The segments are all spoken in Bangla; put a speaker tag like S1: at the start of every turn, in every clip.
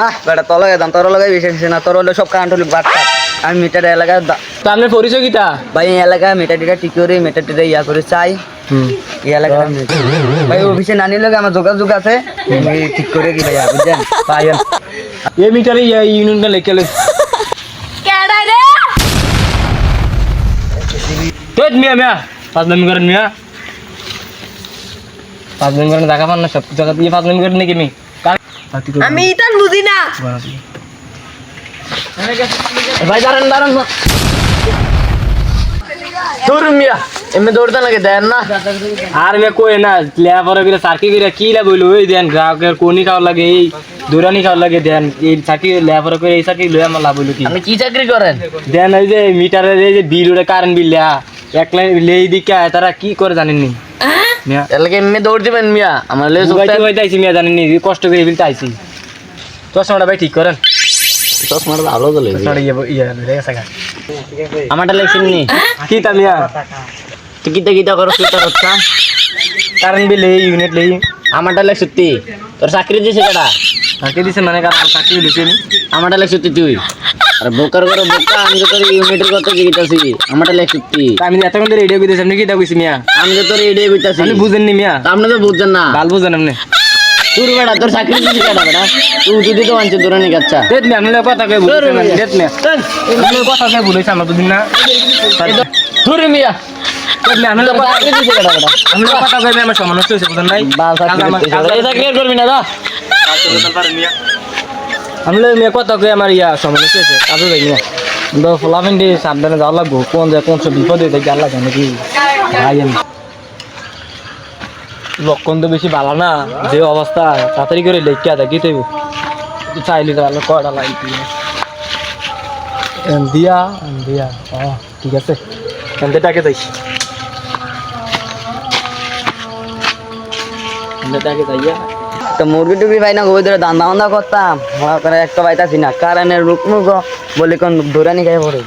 S1: আহ বেটা তলে দাম তোর লগে বিশেষ না তোর হলো সব কারেন্ট হলো বাট আমি মিটার
S2: তো আপনার পরিচয় কিটা
S1: ভাই এই এলাকায় মিটার টিটা ঠিক করে মিটার টিটা ইয়া করে চাই। এই ভাই অফিসে নানির লগে আমার যোগাযোগ আছে? আমি ঠিক করে কি ভাইয়া বুঝছেন পাইয়েন
S2: এ মিটারে ইউনিয়নটা লেখে লে
S3: কেডাই রে?
S2: তো মিয়া মিয়া পাঁচ নামি করেন মিয়া। পাঁচ নামি করেন দেখা পান না সব জায়গা দিয়ে পাঁচ নামি করেন নাকি মি?
S3: আমি ইতান বুঝি না।
S2: ভাই দাঁড়ান দাঁড়ান। না মিয়া। এমনি দৌড়তে লাগে দেন না। আর মিয়া কই না লেবার করে সার্কি করে কি লা বইলো ওই দেন গ্রাহকের কোনি খাওয়া লাগে এই দৌড়ানি খাওয়া লাগে দেন। এই সার্কি লেবার করে এই সার্কি লয়ে আমার লাভ হইল কি?
S1: আপনি কি চাকরি করেন?
S2: দেন ওই যে মিটারের এই যে বিল ওটা কারেন্ট বিল লেয়া এক লাইন লেই দিকে তারা কি করে জানেন মিয়া।
S1: এলাকায় এমনি দৌড় দিবেন মিয়া? আমার লেজ
S2: উগাইতে আইছি মিয়া জানেন নি কষ্ট করে বিলতে আইছি। চশমাটা ভাই ঠিক করেন।
S1: চশমাটা ভালো
S2: চশমাটা ইয়ে ইয়ে।
S1: আমারটা লেখছেন নি।
S2: কি তা মিয়া?
S1: তুই কিতা কিতা করো কিতা করছা
S2: কারেন্ট বিল এই ইউনিট লেই
S1: আমারটা লেখ সত্যি। তোর চাকরি দিছে কেটা
S2: তাকে দিছে মানে কারণ চাকরি দিছে
S1: আমারটা লেখ সত্যি তুই। আর বোকার করে বোকা আমি তো তোর ইউনিটের কথা জিজ্ঞাসি আমারটা লেখ সত্যি
S2: তা আমি এতক্ষণ ধরে রেডিও কইতেছি আপনি কইছি মিয়া?
S1: আমি তো তোর
S2: আপনি বুঝেন নি মিয়া
S1: আপনি তো বুঝছেন না।
S2: ভালো বুঝেন আপনি।
S1: তোর বেটা তোর চাকরি দিছে কেটা বেটা? তুই যদি তো মানছে তোর নিয়ে
S2: দেখ মিয়া আপনার কথা কই দেখ কথা আমরা দুদিন না।
S1: মিয়া।
S2: কথা আমার সমান হচ্ছে বুঝেন নাই?
S1: আর করবি না দা
S2: আমি মেয়ে কথা কই আমার ইয়া সমান হচ্ছে কাজে যাই মিয়া কিন্তু ফলাফিন দিয়ে সাবধানে যাওয়া লাগবো কোন যায় কোন সব বিপদে দেখে আল্লাহ জানে কি। ভাই লক্ষণ তো বেশি ভালো না, যে অবস্থা তাড়াতাড়ি করে লেখিয়া দেখি তুই চাইলি তো আল্লাহ কয়টা লাইন দিয়া দিয়া ও ঠিক আছে। এনতেটাকে যাই। এনতেটাকে যাইয়া
S1: তো মুরগি টুবি ভাই না ওই ধরে দান্দা বান্দা করতাম। মনে করে একটা পাইতাছি না কারেন্টের রুক মুখ বলে কোন ধরানি খাই পড়ে।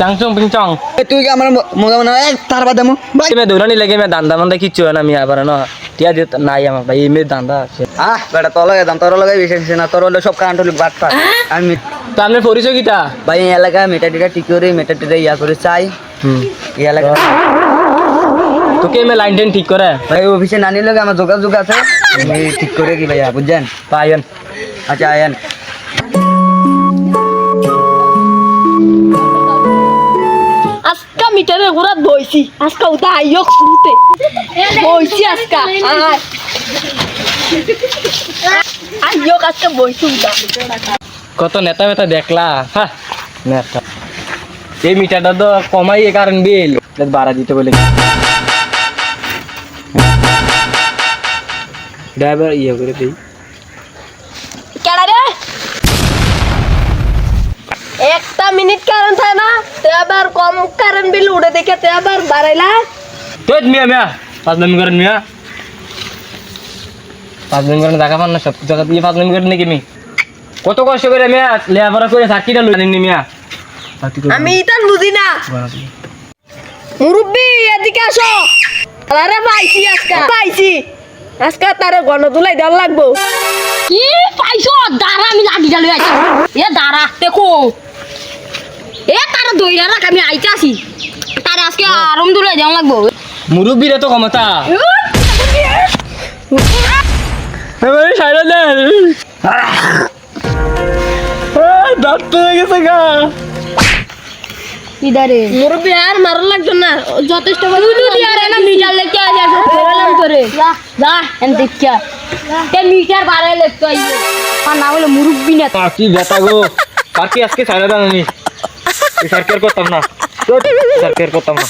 S2: চাং চং পিং চং
S1: তুই কি আমার মজা মনে হয়? তার বাদে মো ভাই।
S2: মে দৌড়ানি লাগে মে দান্দা মান্দা কিচ্ছু হয় না আমি আবার না। টিয়া নাই আমার ভাই এই দান্দা আছে।
S1: আহ বেটা তলে দাম তোর লগে বিশেষ না তোর হলো সব কারেন্ট হলো বাট আমি
S2: তো আপনার পরিচয় কিটা?
S1: ভাই এই এলাকায় মিটার টিটা ঠিক করে মিটার টিটা ইয়া করে চাই।
S2: হুম।
S1: এই
S2: তোকে মে লাইন টেন ঠিক করে?
S1: ভাই অফিসে নানির লগে আমার যোগাযোগ আছে। আমি ঠিক করে কি ভাইয়া বুঝছেন
S2: পাইন
S1: আচ্ছা আয়েন
S3: আজকা মিটারের ঘোরাত বইছি আজকা উঠা আইয়ক শুরুতে বইছি আজকা আয় আইয়ক আজকা বইছি উঠা
S2: কত নেতা মেতা দেখলা হ্যাঁ নেতা এই মিটারটা তো কমাই কারণ বিল বাড়া দিতে বলে ড্রাইভার ইয়ে করে দিই।
S3: কেডা রে? একটা মিনিট কারেন্ট থাকে না তে আবার কম কারেন্ট বিল উড়ে দেখে তে আবার বাড়াইলা।
S2: তো মিয়া মিয়া পাঁচ নামি করেন মিয়া। পাঁচ নামি করেন দেখা পান না সব জায়গা দিয়ে পাঁচ নামি করেন নাকি মি কত কষ্ট করে মিয়া লেবার করে চাকরিটা লই জানেন মিয়া?
S3: আমি ইতান বুঝি না। মুরব্বি এদিকে আসো। আরে পাইছি আজকা। পাইছি। আজকা তারে গণ তুলাই দেওয়ার লাগবো
S4: কি পাইছো দাঁড়া আমি লাঠি ডালে আছি এ দাঁড়া দেখো এ তারা দইরা রাখ আমি আইতে আসি তার আজকে আরাম দূরে যাওয়া লাগবো
S2: মুরব্বীর এত ক্ষমতা এবারে সাইড দেন দাঁত তো হয়ে গেছে গা
S4: ইদারে
S3: মুরব্বি আর মারা লাগতো না যথেষ্ট
S4: তুই তোরে যা এন দেখা তে মিটার বাড়াই লেখতে আইবে আর না হলে মুরব্বি না
S2: কি ব্যথা গো। আর আজকে সার্কেল করতাম না। করতাম না?